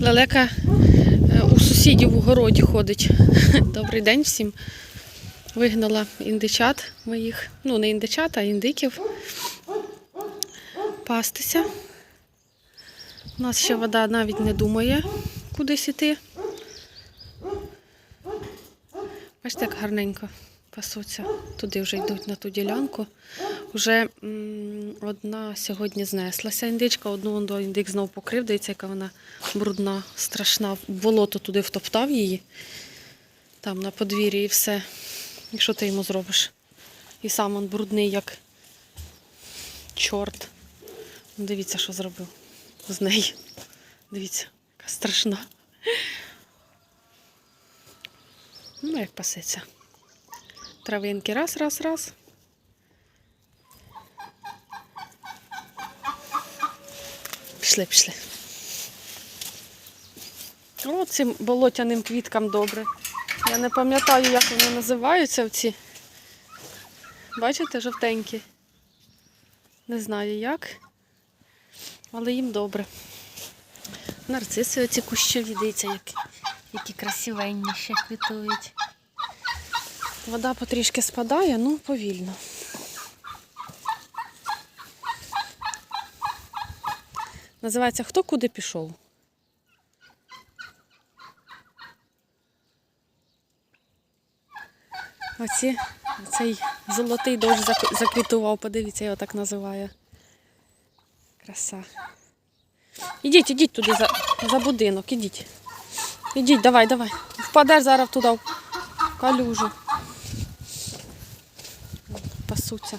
Лелека е, у сусідів у городі ходить. Добрий день всім. Вигнала індичат моїх, ну не індичат, а індиків. Пастися. У нас ще вода навіть не думає кудись іти. Бачите, як гарненько пасуться. Туди вже йдуть на ту ділянку. Уже одна сьогодні знеслася індичка, одну до індик знов покрив, дивіться, яка вона брудна, страшна. Болото туди втоптав її, там на подвір'ї і все. І що ти йому зробиш? І сам он брудний, як чорт. Ну, Дивіться, що зробив з нею. Дивіться, яка страшна. Ну, як пасеться. Травинки раз, раз, раз. Пішли, пішли. О, цим болотяним квіткам добре. Я не пам'ятаю, як вони називаються ці. Бачите, жовтенькі. Не знаю як, але їм добре. Нарциси оці кущові, дивіться, які, які красивенні ще квітують. Вода потрішки спадає, ну повільно. Називається Хто куди пішов? Оці, цей золотий дощ заквітував, подивіться, його так називає. Краса. Ідіть, ідіть туди за, за будинок, ідіть. Ідіть, давай, давай. Впадеш зараз туди в калюжу. Пасуться.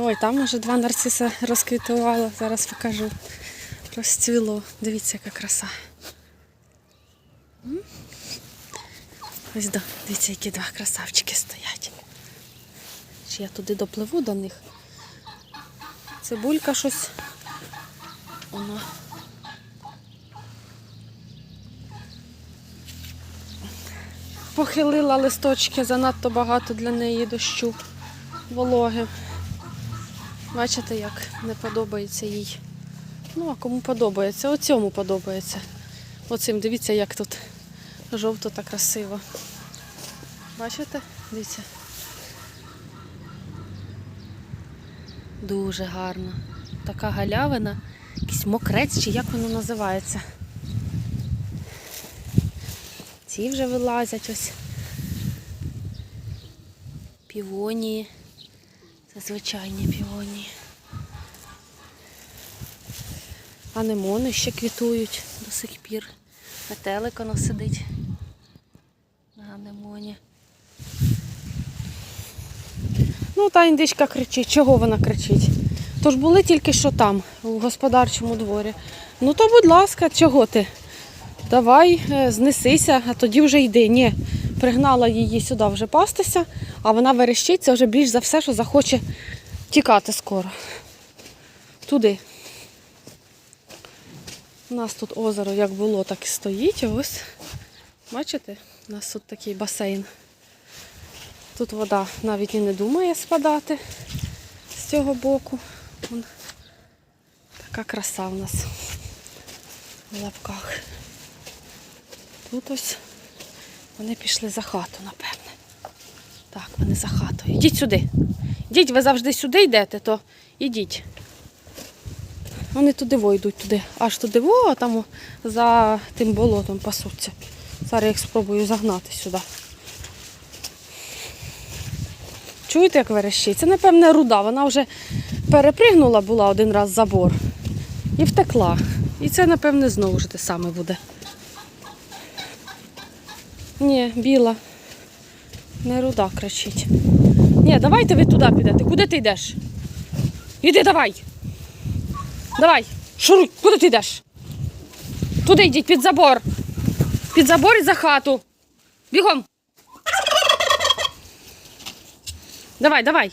Ой, там уже два нарциси розквітувало. Зараз покажу. Розцвіло. Дивіться, яка краса. Ось да, дивіться, які два красавчики стоять. Чи я туди допливу до них? Цибулька щось. Вона. Похилила листочки, занадто багато для неї дощу, вологи. Бачите, як не подобається їй. Ну, а кому подобається? Оцьому подобається. Оцим, дивіться, як тут жовто та красиво. Бачите? Дивіться. Дуже гарно. Така галявина, якийсь мокрець, чи як воно називається. Ці вже вилазять ось. Півонії. Звичайні півонії. Анемони ще квітують до сих пір. Метелик воно сидить на анемоні. Ну, та індичка кричить. Чого вона кричить? Тож були тільки що там, у господарчому дворі. Ну то, будь ласка, чого ти? Давай, е, знесися, а тоді вже йди. Ні, пригнала її сюди вже пастися, а вона верещить, це вже більш за все, що захоче тікати скоро. Туди. У нас тут озеро як було, так і стоїть. Ось, бачите, у нас тут такий басейн. Тут вода навіть і не думає спадати з цього боку. Вон така краса у нас в лапках. Тут ось вони пішли за хату, напевне. Так, вони за хатою. Йдіть сюди. Йдіть, ви завжди сюди йдете, то ідіть. Вони туди во йдуть туди. Аж туди во, а там за тим болотом пасуться. Зараз я їх спробую загнати сюди. Чуєте, як верещить? Це, напевне, руда. Вона вже перепригнула була один раз забор і втекла. І це, напевне, знову ж те саме буде. Ні, біла. Не руда кричить. Ні, давайте ви туди підете. Куди ти йдеш? Іди давай. Давай, шуруй, куди ти йдеш? Туди йдіть, під забор. Під забор і за хату. Бігом. Давай, давай.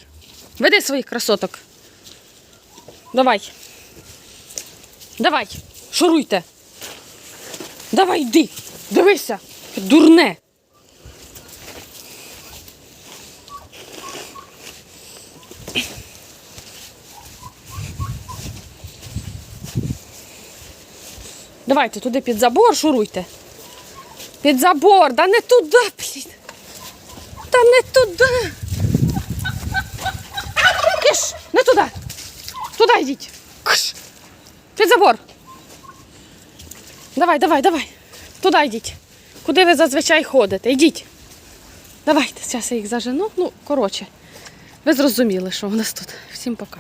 Веди своїх красоток. Давай. Давай, шуруйте. Давай йди. Дивися. Дурне. Давайте туди під забор шуруйте. Під забор, да не туди, блін. Та не туди. Киш, не туди. Туди йдіть. Киш. Під забор. Давай, давай, давай. Туди йдіть. Куди ви зазвичай ходите? Йдіть. Давайте, зараз я їх зажену. Ну, коротше, ви зрозуміли, що у нас тут. Всім пока.